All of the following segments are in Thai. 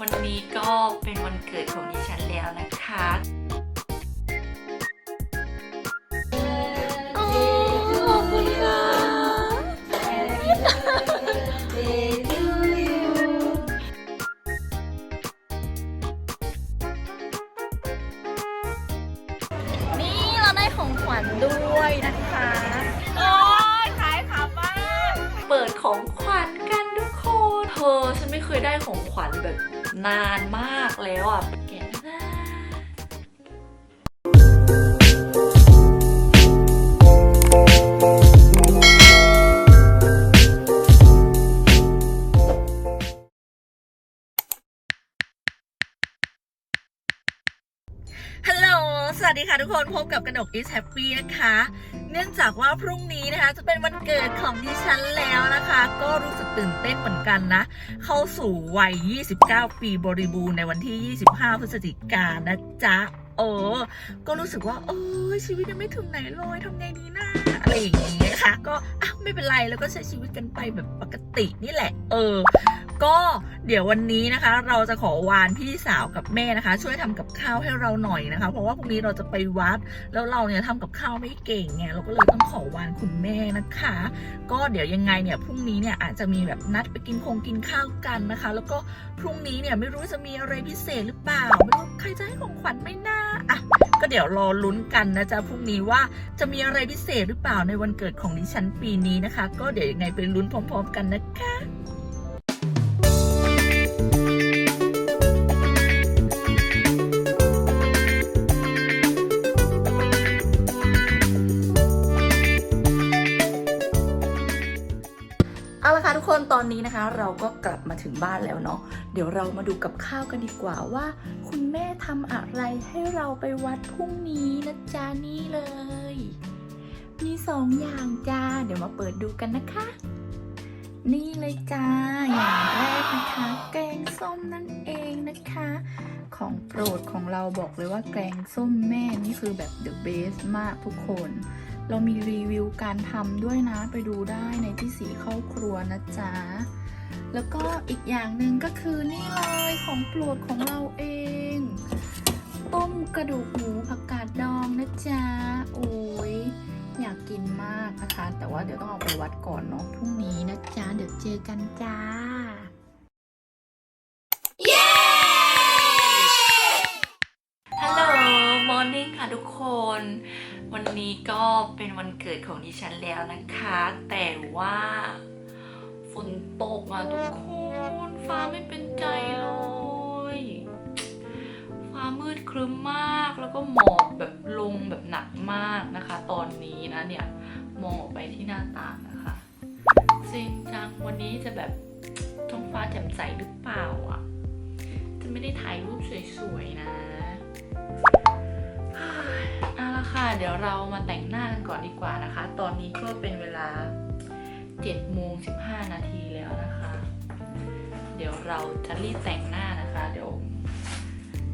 วันนี้ก็เป็นวันเกิดของดิฉันแล้วนะคะ นานมากแล้วอะ ค่ะทุกคนพบกับกระดก is happy นะคะ เนื่องจากว่าพรุ่งนี้นะคะ จะเป็นวันเกิดของดิฉันแล้วนะคะ ก็รู้สึกตื่นเต้นเหมือนกันนะ เข้าสู่วัย 29 ปีบริบูรณ์ในวันที่ 25 พฤศจิกายนนะจ๊ะเออก็รู้สึกว่า โอ้ยชีวิตยังไม่ถึงไหนเลยทำไงดีนะอะไรอย่างเงี้ยค่ะ ก็อะไม่เป็นไรแล้วก็ใช้ชีวิตกันไปแบบปกตินี่แหละ เออ ก็เดี๋ยววันนี้นะคะ เราจะขอวานพี่สาวกับแม่นะคะ ช่วยทำกับข้าวให้เราหน่อยนะคะ เพราะว่าพรุ่งนี้เราจะไปวัด แล้วเราเนี่ยทำกับข้าวไม่เก่งไงเราก็เลยต้องขอวานคุณแม่นะคะ ก็เดี๋ยวยังไงเนี่ยพรุ่งนี้เนี่ยอาจจะมีแบบนัดไปกินคงกินข้าวกันนะคะ แล้วก็พรุ่งนี้เนี่ยไม่รู้จะมีอะไรพิเศษหรือเปล่าไม่รู้ใครจะให้ของขวัญไม่น่าอะก็เดี๋ยวรอลุ้นกันนะจ๊ะพรุ่งนี้ว่าจะมีอะไรพิเศษหรือเปล่าในวันเกิดของดิฉันปีนี้นะคะ ก็เดี๋ยวยังไงไปลุ้นพร้อม ๆ กันนะคะ อนนี้นะคะเราก็กลับมาถึงบ้านแล้วเนาะเดี๋ยวเรามาดูกับข้าวกันดีกว่าว่า คุณแม่ทำอะไรให้เราไปวัดพรุ่งนี้นะจ๊ะนี่เลย มีสองอย่างจ้า เดี๋ยวมาเปิดดูกันนะคะ นี่เลยจ้า อย่างแรกนะคะ แกงส้มนั่นเองนะคะ ของโปรดของเราบอกเลยว่าแกงส้มแม่นี่คือแบบ the best มากทุกคน เรามีรีวิวการทำด้วยนะไปดูได้ในที่สีเข้าครัวนะจ๊ะ แล้วก็อีกอย่างหนึ่งก็คือนี่เลยของโปรดของเราเอง ต้มกระดูกหมูผักกาดดองนะจ๊ะ โอ้ยอยากกินมากนะคะ แต่ว่าเดี๋ยวต้องเอาไปวัดก่อนเนาะพรุ่งนี้นะจ๊ะ เดี๋ยวเจอกันจ้าฮัลโหลมอร์นิ่งค่ะทุกคน วันนี้ก็เป็นวันเกิดของดิฉันแล้วนะคะ แต่ว่าฝนตกอะทุกคนฟ้าไม่เป็นใจเลย ฟ้ามืดครึ้มมากแล้วก็หมอกแบบลงแบบหนักมากนะคะ ตอนนี้นะเนี่ยมองออกไปที่หน้าต่างนะคะเซ็งจังวันนี้จะแบบท้องฟ้าแจ่มใสหรือเปล่าอะ จะไม่ได้ถ่ายรูปสวยๆนะ ค่ะ เดี๋ยวเรามาแต่งหน้ากันก่อนดีกว่านะคะ ตอนนี้ก็เป็นเวลา7โมง15 นาทีแล้วนะคะ เดี๋ยวเราจะรีบแต่งหน้านะคะ เดี๋ยว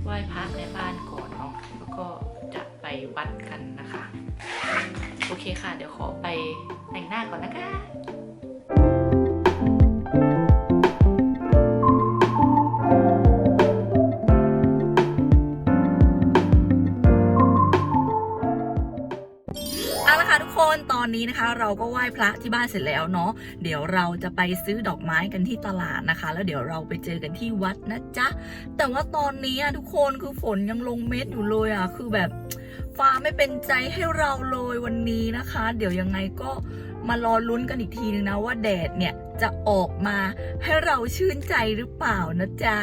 ไหว้พระในบ้านก่อนเนาะแล้วก็จะไปวัดกันนะคะ โอเคค่ะ เดี๋ยวขอไปแต่งหน้าก่อนนะคะ อนนี้นะคะ เราก็ไหว้พระที่บ้านเสร็จแล้วเนาะเดี๋ยวเราจะไปซื้อดอกไม้กันที่ตลาดนะคะ แล้วเดี๋ยวเราไปเจอกันที่วัดนะจ๊ะแต่ว่าตอนนี้ทุกคนคือฝนยังลงเม็ดอยู่เลยอะคือแบบฟ้าไม่เป็นใจให้เราเลยวันนี้นะคะ เดี๋ยวยังไงก็มารอลุ้นกันอีกทีนึงนะว่าแดดเนี่ยจะออกมาให้เราชื่นใจหรือเปล่านะจ๊ะ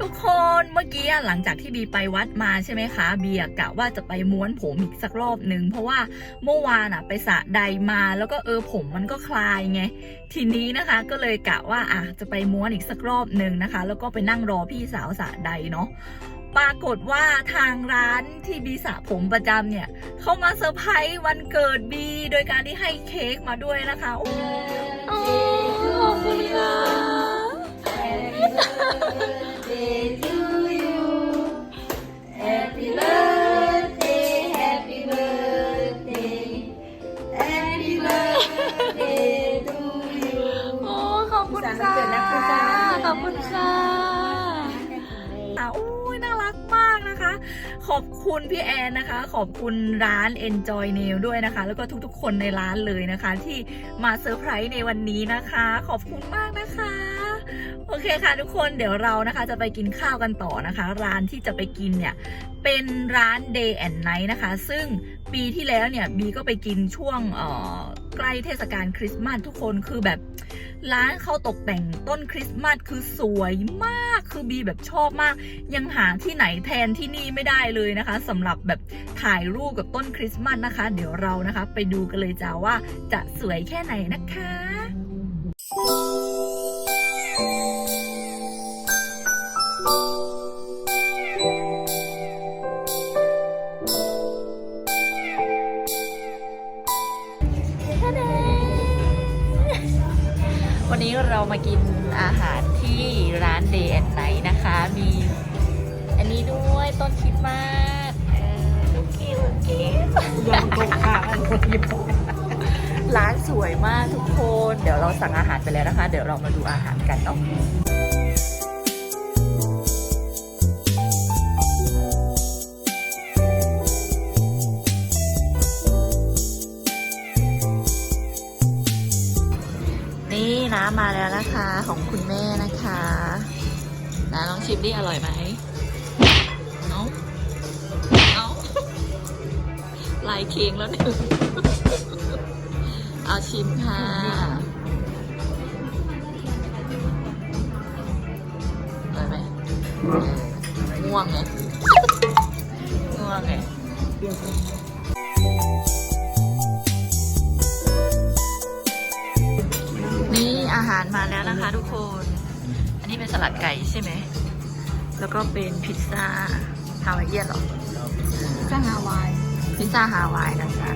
ทุกคนเมื่อกี้หลังจากที่บีไปวัดมาใช่ไหมคะ เบียกะว่าจะไปม้วนผมอีกสักรอบหนึ่งเพราะว่าเมื่อวานอะไปสระใดมาแล้วก็เออผมมันก็คลายไง ทีนี้นะคะก็เลยกะว่าอะจะไปม้วนอีกสักรอบหนึ่งนะคะ แล้วก็ไปนั่งรอพี่สาวสระใดเนาะปรากฏว่าทางร้านที่บีสระผมประจำเนี่ยเข้ามาเซอร์ไพรส์วันเกิดบี โดยการที่ให้เค้กมาด้วยนะคะ โอ้ขอบคุณค่ะ ขอบคุณร้าน Enjoy Nail ด้วยนะคะ แล้วก็ทุกๆ คนในร้านเลยนะคะ ที่มาเซอร์ไพรส์ในวันนี้นะคะ ขอบคุณมากนะคะ โอเคค่ะทุกคนเดี๋ยวเรานะคะจะไปกินข้าวกันต่อนะคะ ร้านที่จะไปกินเนี่ยเป็นร้าน Day and Night นะคะ ซึ่งปีที่แล้วเนี่ยบีก็ไปกินช่วงเอ่อ ใกล้เทศกาลคริสต์มาสทุกคนคือแบบร้านเขาตกแต่งต้นคริสต์มาสคือสวยมากคือบีแบบชอบมาก ยังหาที่ไหนแทนที่นี่ไม่ได้เลยนะคะสำหรับแบบถ่ายรูปกับต้นคริสต์มาสนะคะ เดี๋ยวเรานะคะ ไปดูกันเลยจ้าว่าจะสวยแค่ไหนนะคะ วันนี้เรามากินอาหารที่ร้าน Day and Night นะคะ มีอันนี้ด้วยต้นคริดมาสเออลูกกี้ลูกกี้ยังตกค่ะคนหยิบร้านสวยมากทุกคน เดี๋ยวเราสั่งอาหารไปแล้วนะคะ เดี๋ยวเรามาดูอาหารกันเนาะ ดิอร่อยไหมเอาเอาลายเค้งแล้วหนึ่งเอาชิมค่ะ อร่อยไหมง่วงไงง่วงไงนี่อาหารมาแล้วนะคะทุกคน อันนี้เป็นสลัดไก่ใช่ไหม แล้วก็เป็นพิซซ่าฮาวายเอียนเหรอข้างฮาวาย พิซซ่าฮาวายนะคะ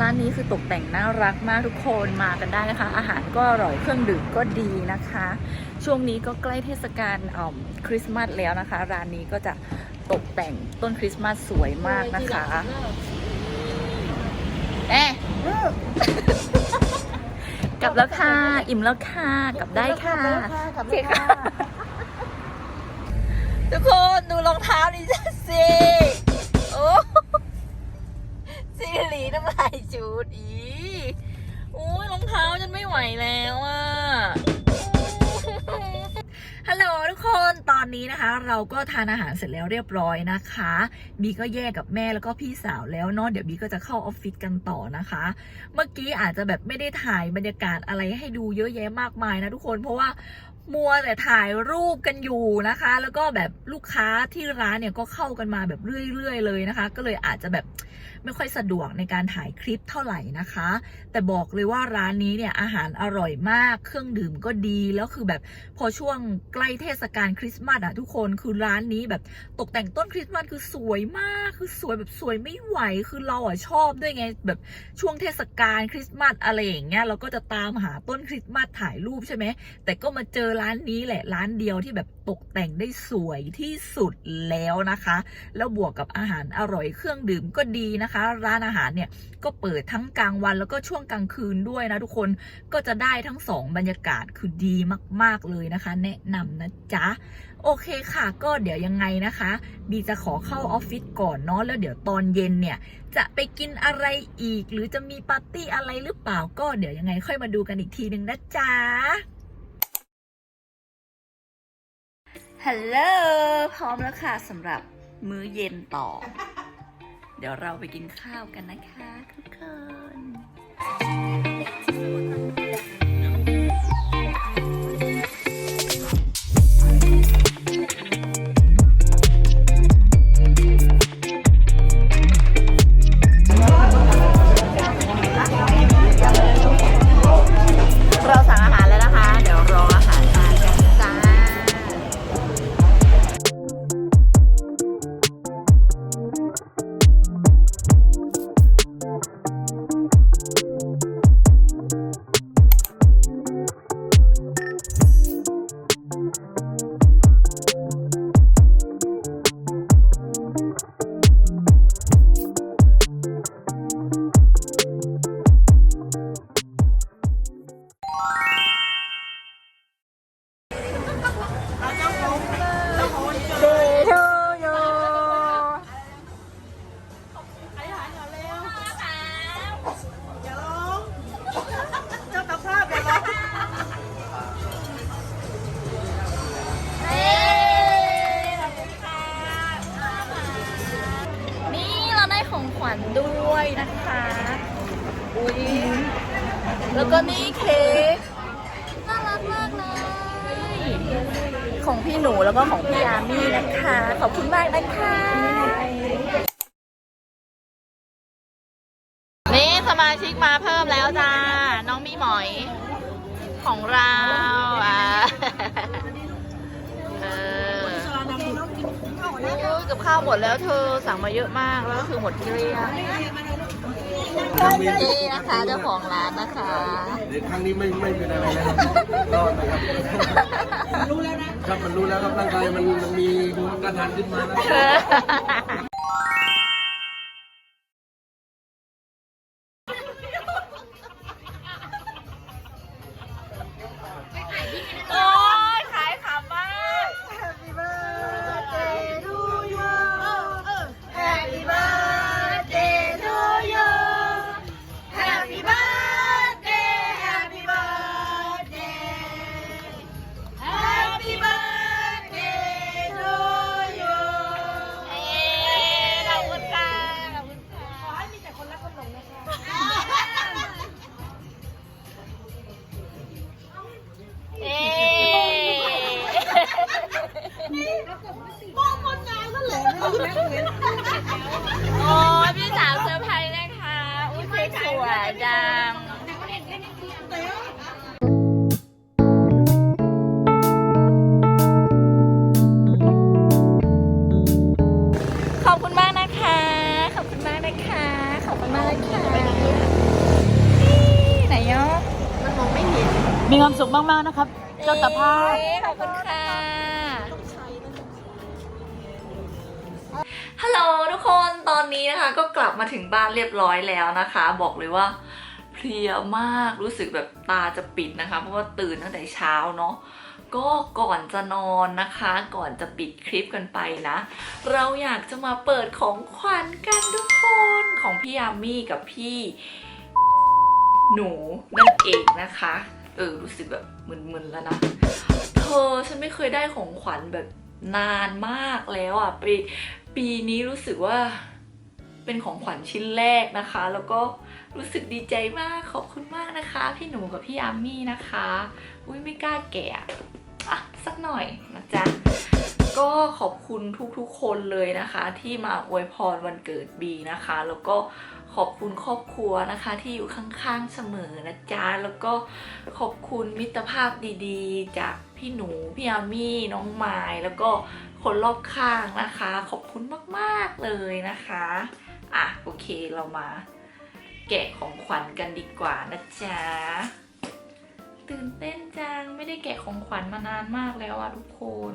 ร้านนี้คือตกแต่งน่ารักมากทุกคนมากันได้นะคะ อาหารก็อร่อยเครื่องดื่มก็ดีนะคะ ช่วงนี้ก็ใกล้เทศกาลอ่อมคริสต์มาสแล้วนะคะ ร้านนี้ก็จะตกแต่งต้นคริสต์มาสสวยมากนะคะเอ๊ะกลับแล้วค่ะ อิ่มแล้วค่ะ กลับได้ค่ะกลับเลยค่ะ ทุกคนดูรองเท้าดิฉันสิ โอ้ ซีรีน้ำลายจูดอีโอ้ยรองเท้าฉันไม่ไหวแล้วอะฮัลโหลทุกคนตอนนี้นะคะ เราก็ทานอาหารเสร็จแล้วเรียบร้อยนะคะบีก็แยกกับแม่แล้วก็พี่สาวแล้วเนาะเดี๋ยวบีก็จะเข้าออฟฟิศกันต่อนะคะ เมื่อกี้อาจจะแบบไม่ได้ถ่ายบรรยากาศอะไรให้ดูเยอะแยะมากมายนะทุกคนเพราะว่ามัวแต่ถ่ายรูปกันอยู่นะคะ แล้วก็แบบลูกค้าที่ร้านเนี่ยก็เข้ากันมาแบบเรื่อย ๆ เลยนะคะ ก็เลยอาจจะแบบ ไม่ค่อยสะดวกในการถ่ายคลิปเท่าไหร่นะคะ แต่บอกเลยว่าร้านนี้เนี่ยอาหารอร่อยมากเครื่องดื่มก็ดีแล้วคือแบบพอช่วงใกล้เทศกาลคริสต์มาสอะทุกคนคือร้านนี้แบบตกแต่งต้นคริสต์มาสคือสวยมากคือสวยแบบสวยไม่ไหวคือเราอะชอบด้วยไงแบบช่วงเทศกาลคริสต์มาสอะไรอย่างเงี้ยเราก็จะตามหาต้นคริสต์มาสถ่ายรูปใช่ไหมแต่ก็มาเจอร้านนี้แหละร้านเดียวที่แบบตกแต่งได้สวยที่สุดแล้วนะคะ แล้วบวกกับอาหารอร่อยเครื่องดื่มก็ดีนะคะร้านอาหารเนี่ยก็เปิดทั้งกลางวันแล้วก็ช่วงกลางคืนด้วยนะทุกคนก็จะได้ทั้งสองบรรยากาศคือดีมาก ๆเลยนะคะ แนะนำนะจ๊ะโอเคค่ะ ก็เดี๋ยวยังไงนะคะ บีจะขอเข้าออฟฟิศก่อนเนาะแล้วเดี๋ยวตอนเย็นเนี่ย จะไปกินอะไรอีก หรือจะมีปาร์ตี้อะไรหรือเปล่าก็เดี๋ยวยังไงค่อยมาดูกันอีกทีหนึ่งนะจ๊ะฮัลโหลพร้อมแล้วค่ะสำหรับมื้อเย็นต่อ เดี๋ยวเราไปกินข้าวกันนะคะทุกคน นี่เราได้ของขวัญด้วยนะคะ อุ้ยแล้วก็นี่เค้ก น่ารักมากเลย ของพี่ หนูแล้วก็ของพี่ยามี่นะคะ ขอบคุณมากนะคะนี่สมาชิกมาเพิ่มแล้วจ้า น้องมีหมอยของเราอะเออโอ้ยกับข้าวหมดแล้วเธอสั่งมาเยอะมากแล้วก็คือหมดเกลี้ยง นี่นะคะเจ้าของร้านนะคะเดี๋ยวครั้งนี้ไม่ไม่เป็นอะไรนะครับรอดนะครับรู้แล้วนะครับมันรู้แล้วครับร่างกายมันมันมีภูมิต้านทานขึ้นมานะ มองคนงานก็เลยโอ้ยพี่สาวเซอร์ไพรส์นะคะอุ้ยเค้กสวยจังขอบคุณมากนะคะ ขอบคุณมากนะคะ ขอบคุณมากนะคะนี่ไหนยอมันมองไม่เห็น มีความสุขมากๆนะครับ เจ้าตาภาพเอ๊ะขอบคุณค่ะ ฮัลโหลทุกคนตอนนี้นะคะ ก็กลับมาถึงบ้านเรียบร้อยแล้วนะคะ บอกเลยว่าเพลียมากรู้สึกแบบตาจะปิดนะคะ เพราะว่าตื่นตั้งแต่เช้าเนาะก็ก่อนจะนอนนะคะ ก่อนจะปิดคลิปกันไปนะ เราอยากจะมาเปิดของขวัญกันทุกคนของพี่ยามี่กับพี่ หนูนั่นเองนะคะเออรู้สึกแบบมึนๆแล้วนะเธอฉันไม่เคยได้ของขวัญแบบนานมากแล้วอะปี ปีนี้รู้สึกว่าเป็นของขวัญชิ้นแรกนะคะ แล้วก็รู้สึกดีใจมากขอบคุณมากนะคะ พี่หนูกับพี่อามี่นะคะ อุ้ยไม่กล้าแกะอะอะสักหน่อยนะจ๊ะก็ก็ขอบคุณทุกๆคนเลยนะคะ ที่มาอวยพรวันเกิดบีนะคะ แล้วก็ขอบคุณครอบครัวนะคะ ที่อยู่ข้างๆเสมอนะจ๊ะแล้วก็ขอบคุณมิตรภาพดีๆ จากพี่หนู พี่อามี่น้องไม้แล้วก็ คนรอบข้างนะคะ ขอบคุณมากๆเลยนะคะอะโอเคเรามาแกะของขวัญกันดีกว่านะจ๊ะตื่นเต้นจังไม่ได้แกะของขวัญมานานมากแล้วอะทุกคน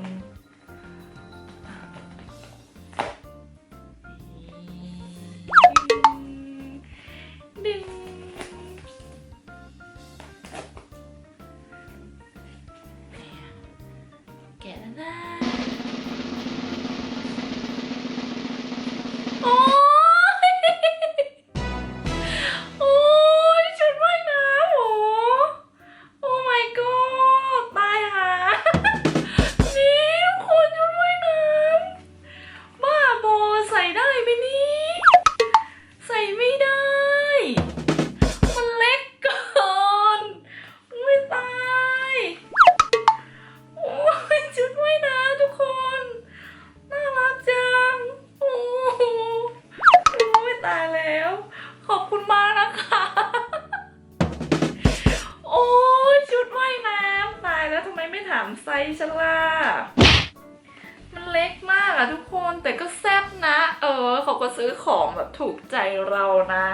ของแบบถูกใจเรานะ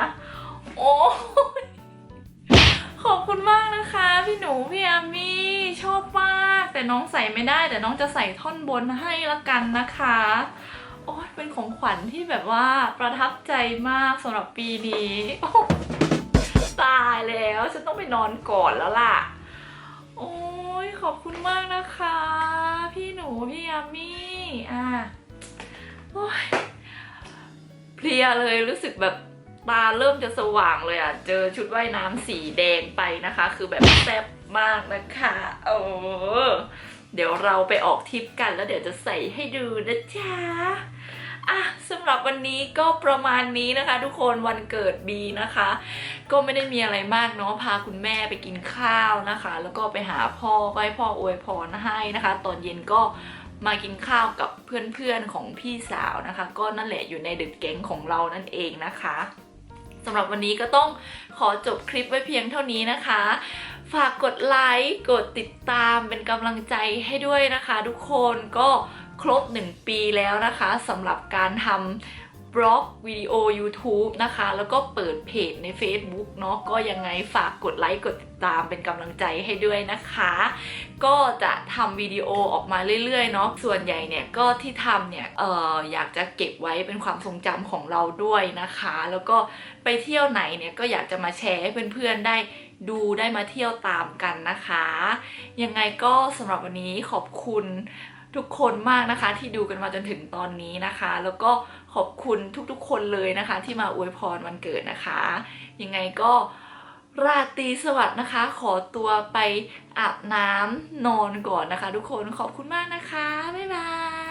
โอ้ยขอบคุณมากนะคะ พี่หนูพี่อามี่ชอบมาก แต่น้องใส่ไม่ได้ แต่น้องจะใส่ท่อนบนให้ละกันนะคะโอ้ยเป็นของขวัญที่แบบว่าประทับใจมากสำหรับปีนี้ตายแล้วฉันต้องไปนอนก่อนแล้วล่ะ โอ้ยขอบคุณมากนะคะ พี่หนูพี่ยามี่อะโอ้ย ลียเลยรู้สึกแบบตาเริ่มจะสว่างเลยอะ เจอชุดว่ายน้ำสีแดงไปนะคะ คือแบบแซ่บมากนะคะเออเดี๋ยวเราไปออกทริปกันแล้วเดี๋ยวจะใส่ให้ดูนะจ๊ะอะสำหรับวันนี้ก็ประมาณนี้นะคะ ทุกคนวันเกิดบีนะคะ ก็ไม่ได้มีอะไรมากเนาะพาคุณแม่ไปกินข้าวนะคะ แล้วก็ไปหาพ่อก็ให้พ่ออวยพรให้นะคะ ตอนเย็นก็ มากินข้าวกับเพื่อนๆของพี่สาวนะคะ ก็นั่นแหละอยู่ในดึกแก๊งของเรานั่นเองนะคะสำหรับวันนี้ก็ต้องขอจบคลิปไว้เพียงเท่านี้นะคะ ฝากกดไลค์กดติดตามเป็นกำลังใจให้ด้วยนะคะ ทุกคนก็ครบ 1 ปีแล้วนะคะสำหรับการทำ บล็อกวิดีโอ YouTube นะคะ แล้วก็เปิดเพจใน Facebook เนาะก็ยังไงฝากกดไลค์กดติดตามเป็นกำลังใจให้ด้วยนะคะ ก็จะทำวิดีโอออกมาเรื่อยๆเนาะส่วนใหญ่เนี่ยก็ที่ทำเนี่ยเอออยากจะเก็บไว้เป็นความทรงจำของเราด้วยนะคะ แล้วก็ไปเที่ยวไหนเนี่ยก็อยากจะมาแชร์ให้เพื่อนๆได้ดูได้มาเที่ยวตามกันนะคะ ยังไงก็สำหรับวันนี้ขอบคุณทุกคนมากนะคะที่ดูกันมาจนถึงตอนนี้นะคะ แล้วก็ ขอบคุณทุกๆ คนเลยนะคะ ที่มาอวยพรวันเกิดนะคะ ยังไงก็ราตรีสวัสดิ์นะคะ ขอตัวไปอาบน้ำนอนก่อนนะคะ ทุกคนขอบคุณมากนะคะ บ๊ายบาย